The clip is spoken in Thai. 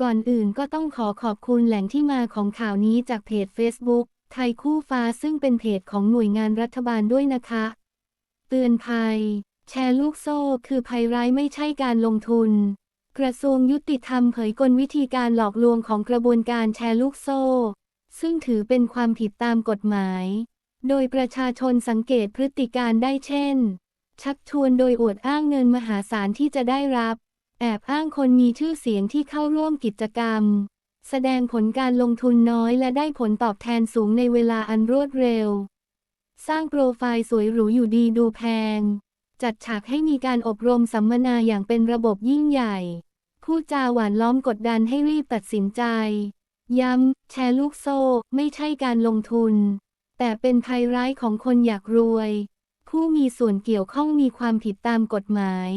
ก่อนอื่นก็ต้องขอขอบคุณแหล่งที่มาของข่าวนี้จากเพจ Facebook ไทยคู่ฟ้าซึ่งเป็นเพจของหน่วยงานรัฐบาลด้วยนะคะ เตือนภัย แชร์ลูกโซ่คือภัยร้ายไม่ใช่การลงทุน กระทรวงยุติธรรมเผยกลวิธีการหลอกลวงของกระบวนการแชร์ลูกโซ่ ซึ่งถือเป็นความผิดตามกฎหมาย โดยประชาชนสังเกตพฤติการได้เช่น ชักชวนโดยอวดอ้างเงินมหาศาลที่จะได้รับ แอบอ้างคนมีชื่อเสียงที่เข้าร่วมกิจกรรม แสดงผลการลงทุนน้อยและได้ผลตอบแทนสูงในเวลาอันรวดเร็ว สร้างโปรไฟล์สวยหรูอยู่ดีดูแพง จัดฉากให้มีการอบรมสัมมนาอย่างเป็นระบบยิ่งใหญ่พูดจาหวานล้อมกดดันให้รีบตัดสินใจ ย้ำ แชร์ลูกโซ่ ไม่ใช่การลงทุน แต่เป็นภัยร้ายของคนอยากรวย ผู้มีส่วนเกี่ยวข้องมีความผิดตามกฎหมาย